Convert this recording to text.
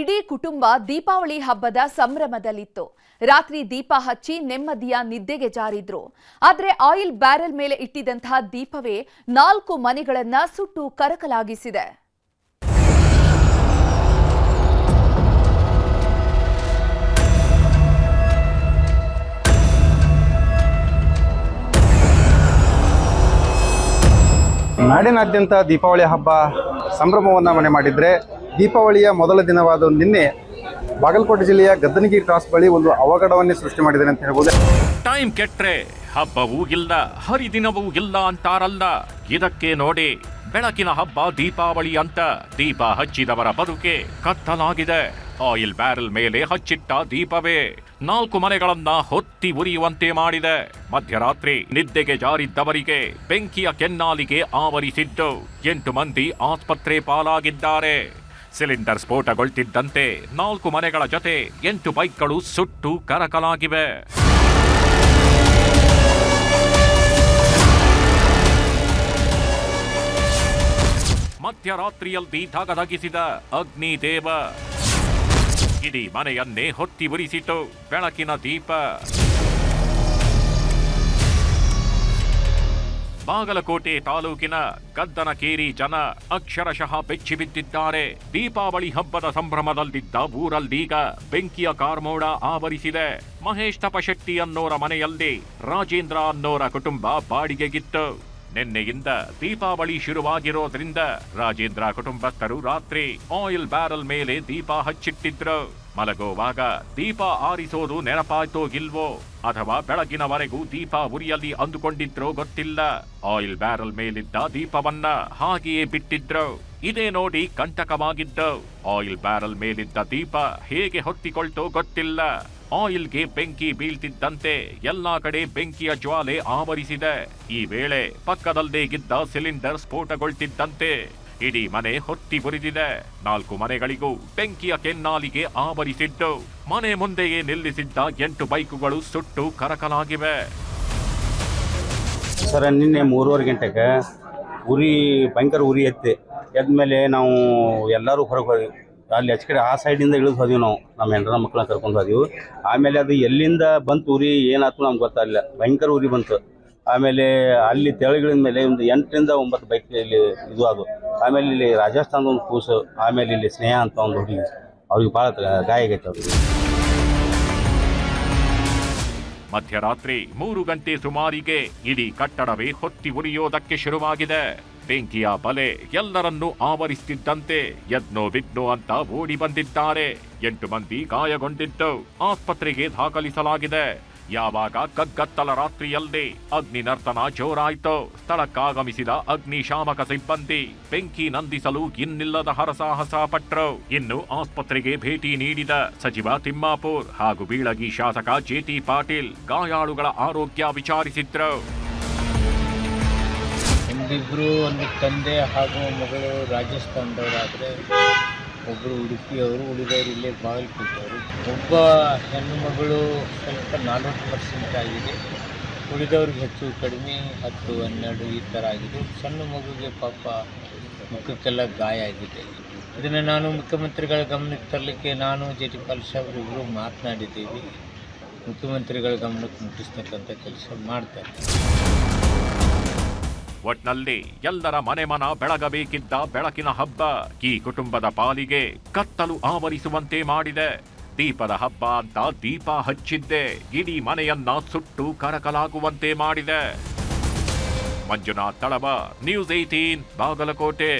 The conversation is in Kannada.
ಇಡೀ ಕುಟುಂಬ ದೀಪಾವಳಿ ಹಬ್ಬದ ಸಂಭ್ರಮದಲ್ಲಿತ್ತು. ರಾತ್ರಿ ದೀಪ ಹಚ್ಚಿ ನೆಮ್ಮದಿಯ ನಿದ್ದೆಗೆ ಜಾರಿದ್ರು. ಆದ್ರೆ ಆಯಿಲ್ ಬ್ಯಾರೆಲ್ ಮೇಲೆ ಇಟ್ಟಿದಂತಹ ದೀಪವೇ ನಾಲ್ಕು ಮನೆಗಳನ್ನ ಸುಟ್ಟು ಕರಕಲಾಗಿಸಿದೆ. ನಾಡಿನಾದ್ಯಂತ ದೀಪಾವಳಿ ಹಬ್ಬ ಸಂಭ್ರಮವನ್ನು ಮನೆ ಮಾಡಿದ್ರೆ ದೀಪಾವಳಿಯ ಮೊದಲ ದಿನವಾದ ನಿನ್ನೆ ಬಾಗಲಕೋಟೆ ಜಿಲ್ಲೆಯ ಗದ್ದನಗಿರಿ ಕ್ರಾಸ್ ಬಳಿ ಒಂದು ಅವಘಡವನ್ನೇ ಸೃಷ್ಟಿ ಮಾಡಿದೆ ಅಂತ ಹೇಳ್ಬೋದು. ಟೈಮ್ ಕೆಟ್ಟರೆ ಹಬ್ಬವೂ ಇಲ್ಲ, ಹರಿದಿನವೂ ಇಲ್ಲ ಅಂತಾರಲ್ಲ. ಇದಕ್ಕೆ ನೋಡಿ ಬೆಳಕಿನ ಹಬ್ಬ ದೀಪಾವಳಿ ಅಂತ ದೀಪ ಹಚ್ಚಿದವರ ಬದುಕೆ ಕತ್ತಲಾಗಿದೆ. ಆಯಿಲ್ ಬ್ಯಾರಲ್ ಮೇಲೆ ಹಚ್ಚಿಟ್ಟ ದೀಪವೇ ನಾಲ್ಕು ಮನೆಗಳನ್ನ ಹೊತ್ತಿ ಉರಿಯುವಂತೆ ಮಾಡಿದೆ. ಮಧ್ಯರಾತ್ರಿ ನಿದ್ದೆಗೆ ಜಾರಿದ್ದವರಿಗೆ ಬೆಂಕಿಯ ಕೆನ್ನಾಲಿಗೆ ಆವರಿಸಿದ್ದು. ಎಂಟು ಮಂದಿ ಆಸ್ಪತ್ರೆ ಪಾಲಾಗಿದ್ದಾರೆ. ಸಿಲಿಂಡರ್ ಸ್ಫೋಟಗೊಳ್ತಿದ್ದಂತೆ ನಾಲ್ಕು ಮನೆಗಳ ಜೊತೆ ಎಂಟು ಬೈಕ್ಗಳು ಸುಟ್ಟು ಕರಕಲಾಗಿವೆ. ಮಧ್ಯರಾತ್ರಿಯಲ್ಲಿ ಧಗಧಗಿಸಿದ ಅಗ್ನಿ ದೇವ ಇಡೀ ಮನೆಯನ್ನೇ ಹೊತ್ತಿ ಉರಿಸಿತು ಬೆಳಕಿನ ದೀಪ. ಬಾಗಲಕೋಟೆ ತಾಲೂಕಿನ ಗದ್ದನಕೇರಿ ಜನ ಅಕ್ಷರಶಃ ಬೆಚ್ಚಿ ಬಿದ್ದಿದ್ದಾರೆ. ದೀಪಾವಳಿ ಹಬ್ಬದ ಸಂಭ್ರಮದಲ್ಲಿದ್ದ ಊರಲ್ಲೀಗ ಬೆಂಕಿಯ ಕಾರ್ಮೋಡ ಆವರಿಸಿದೆ. ಮಹೇಶ್ ತಪಶೆಟ್ಟಿ ಅನ್ನೋರ ಮನೆಯಲ್ಲಿ ರಾಜೇಂದ್ರ ಅನ್ನೋರ ಕುಟುಂಬ ಬಾಡಿಗೆಗಿತ್ತು. ನಿನ್ನೆಯಿಂದ ದೀಪಾವಳಿ ಶುರುವಾಗಿರೋದ್ರಿಂದ ರಾಜೇಂದ್ರ ಕುಟುಂಬಸ್ಥರು ರಾತ್ರಿ ಆಯಿಲ್ ಬ್ಯಾರಲ್ ಮೇಲೆ ದೀಪ ಹಚ್ಚಿಟ್ಟಿದ್ರು. ಮಲಗೋವಾಗ ದೀಪ ಆರಿಸೋದು ನೆನಪಾಯ್ತೋ ಇಲ್ವೋ? ಅಥವಾ ಬೆಳಗಿನವರೆಗೂ ದೀಪ ಉರಿಯಲ್ಲಿ ಅಂದುಕೊಂಡಿದ್ರೋ ಗೊತ್ತಿಲ್ಲ? ಆಯಿಲ್ ಬ್ಯಾರಲ್ ಮೇಲಿದ್ದ ದೀಪವನ್ನ ಹಾಗೆಯೇ ಬಿಟ್ಟಿದ್ರು? ಇದೇ ನೋಡಿ ಕಂಟಕವಾಗಿದ್ದವು ಆಯಿಲ್ ಬ್ಯಾರಲ್ ಮೇಲಿದ್ದ ದೀಪ ಹೇಗೆ ಹೊತ್ತಿಕೊಳ್ತೋ ಗೊತ್ತಿಲ್ಲ? ಆಯಿಲ್ಗೆ ಬೆಂಕಿ ಬೀಳ್ತಿದ್ದಂತೆ ಎಲ್ಲಾ ಕಡೆ ಬೆಂಕಿಯ ಜ್ವಾಲೆ ಆವರಿಸಿದೆ. ಈ ವೇಳೆ ಪಕ್ಕದಲ್ಲೇ ಇದ್ದ ಸಿಲಿಂಡರ್ ಸ್ಫೋಟಗೊಳ್ತಿದ್ದಂತೆ. ಇಡೀ ಮನೆ ಹೊತ್ತಿ ಬುರಿದಿದೆ. ನಾಲ್ಕು ಮನೆಗಳಿಗೂ ಬೆಂಕಿಯ ಕೆನ್ನಾಲಿಗೆ ಆವರಿಸಿದ್ದು. ಮನೆ ಮುಂದೆಯೇ ನಿಲ್ಲಿಸಿದ್ದ ಎಂಟು ಬೈಕುಗಳು ಸುಟ್ಟು ಕರಕಲಾಗಿವೆ. ಸರ್, ನಿನ್ನೆ ಮೂರುವರೆ ಗಂಟೆಗೆ ಉರಿ, ಭಯಂಕರ ಉರಿ ಎತ್ತೆ ಎದ್ಮೇಲೆ ನಾವು ಎಲ್ಲರೂ ಹೊರಗೆ ಅಲ್ಲಿ ಆಚೆ ಕಡೆ ಆ ಸೈಡಿಂದ ಇಳಿದು ಹೋದ್ವಿ ನಾವು. ನಮ್ಮ ಹೆಂಡ್ರ ಮಕ್ಕಳನ್ನ ಕರ್ಕೊಂಡು ಹೋದ್ವಿ. ಆಮೇಲೆ ಅದು ಎಲ್ಲಿಂದ ಬಂತು ಉರಿ, ಏನಾಯ್ತು ನಮ್ಗೆ ಗೊತ್ತಾಗಲಿಲ್ಲ. ಭಯಂಕರ ಉರಿ ಬಂತು. ಆಮೇಲೆ ಅಲ್ಲಿ ತೆಳಗಿಳಿದ ಮೇಲೆ ಒಂದು ಎಂಟರಿಂದ ಒಂಬತ್ತು ಬೈಕ್ ಇಲ್ಲಿ ಇದು ಅದು ಆಮೇಲೆ ಇಲ್ಲಿ ರಾಜಸ್ಥಾನದ ಒಂದು ಕೂಸು, ಆಮೇಲೆ ಇಲ್ಲಿ ಸ್ನೇಹ ಅಂತ ಒಂದು ಹುಡುಗಿ. ಅವ್ರಿಗೆ ಭಾಳ ಗಾಯ ಮಧ್ಯರಾತ್ರಿ ಮೂರು ಗಂಟೆ ಸುಮಾರಿಗೆ ಇಡೀ ಕಟ್ಟಡವೇ ಹೊತ್ತಿ ಉರಿಯೋದಕ್ಕೆ ಶುರುವಾಗಿದೆ. ಬೆಂಕಿಯ ಬಲೆ ಎಲ್ಲರನ್ನೂ ಆವರಿಸುತ್ತಿದ್ದಂತೆ ಯದ್ನೋ ಬಿದ್ನೋ ಅಂತ ಓಡಿ ಬಂದಿದ್ದಾರೆ. ಎಂಟು ಮಂದಿ ಗಾಯಗೊಂಡಿದ್ದು ಆಸ್ಪತ್ರೆಗೆ ದಾಖಲಿಸಲಾಗಿದೆ. ಯಾವಾಗ ಕಗ್ಗತ್ತಲ ರಾತ್ರಿಯಲ್ಲಿ ಅಗ್ನಿ ನರ್ತನ ಜೋರಾಯಿತು. ಸ್ಥಳಕ್ಕಾಗಮಿಸಿದ ಅಗ್ನಿಶಾಮಕ ಸಿಬ್ಬಂದಿ ಬೆಂಕಿ ನಂದಿಸಲು ಇನ್ನಿಲ್ಲದ ಹರಸಾಹಸ ಪಟ್ರು. ಇನ್ನು ಆಸ್ಪತ್ರೆಗೆ ಭೇಟಿ ನೀಡಿದ ಸಚಿವ ತಿಮ್ಮಾಪುರ್ ಹಾಗೂ ಬೀಳಗಿ ಶಾಸಕ ಜೆಟಿ ಪಾಟೀಲ್ ಗಾಯಾಳುಗಳ ಆರೋಗ್ಯ ವಿಚಾರಿಸಿದ್ರು. ಒಂದಿಬ್ರು ಒಂದು ತಂದೆ ಹಾಗೂ ಮಗಳು ರಾಜಸ್ಥಾನದವರಾದರೆ ಒಬ್ಬರು ಉಡುಪಿಯವರು ಉಳಿದವರು ಇಲ್ಲೇ ಬಾಗಲಕೋಟೆಯವರು ಒಬ್ಬ ಹೆಣ್ಣು ಮಗಳು ಸ್ವಲ್ಪ ನಲ್ವತ್ತು ಪರ್ಸೆಂಟ್ ಆಗಿದೆ. ಉಳಿದವ್ರಿಗೆ ಹೆಚ್ಚು ಕಡಿಮೆ ಹತ್ತು, ಹನ್ನೆರಡು ಈ ಥರ ಆಗಿದೆ. ಸಣ್ಣ ಮಗುಗೆ ಪಾಪ ಮುಖಕ್ಕೆಲ್ಲ ಗಾಯ ಆಗಿದೆ. ಇದನ್ನು ನಾನು ಮುಖ್ಯಮಂತ್ರಿಗಳ ಗಮನಕ್ಕೆ ತರಲಿಕ್ಕೆ ನಾನು ಜೆ ಟಿ ಪಾಲ್ ಸಾಹೇಬ್ರು ಇಬ್ಬರು ಮಾತನಾಡಿದ್ದೀವಿ. ಮುಖ್ಯಮಂತ್ರಿಗಳ ಗಮನಕ್ಕೆ ಮುಟ್ಟಿಸ್ತಕ್ಕಂಥ ಕೆಲಸ ಮಾಡ್ತಾರೆ. ಒಟ್ನಲ್ಲಿ ಎಲ್ಲರ ಮನೆ ಮನ ಬೆಳಗಬೇಕಿದ್ದ ಬೆಳಕಿನ ಹಬ್ಬ ಈ ಕುಟುಂಬದ ಪಾಲಿಗೆ ಕತ್ತಲು ಆವರಿಸುವಂತೆ ಮಾಡಿದೆ. ದೀಪದ ಹಬ್ಬ ಅಂತ ದೀಪ ಹಚ್ಚಿದ್ದೆ. ಇಡೀ ಮನೆಯನ್ನ ಸುಟ್ಟು ಕರಕಲಾಗುವಂತೆ ಮಾಡಿದೆ. Manjunath Talaba news eighteen Bagalkote.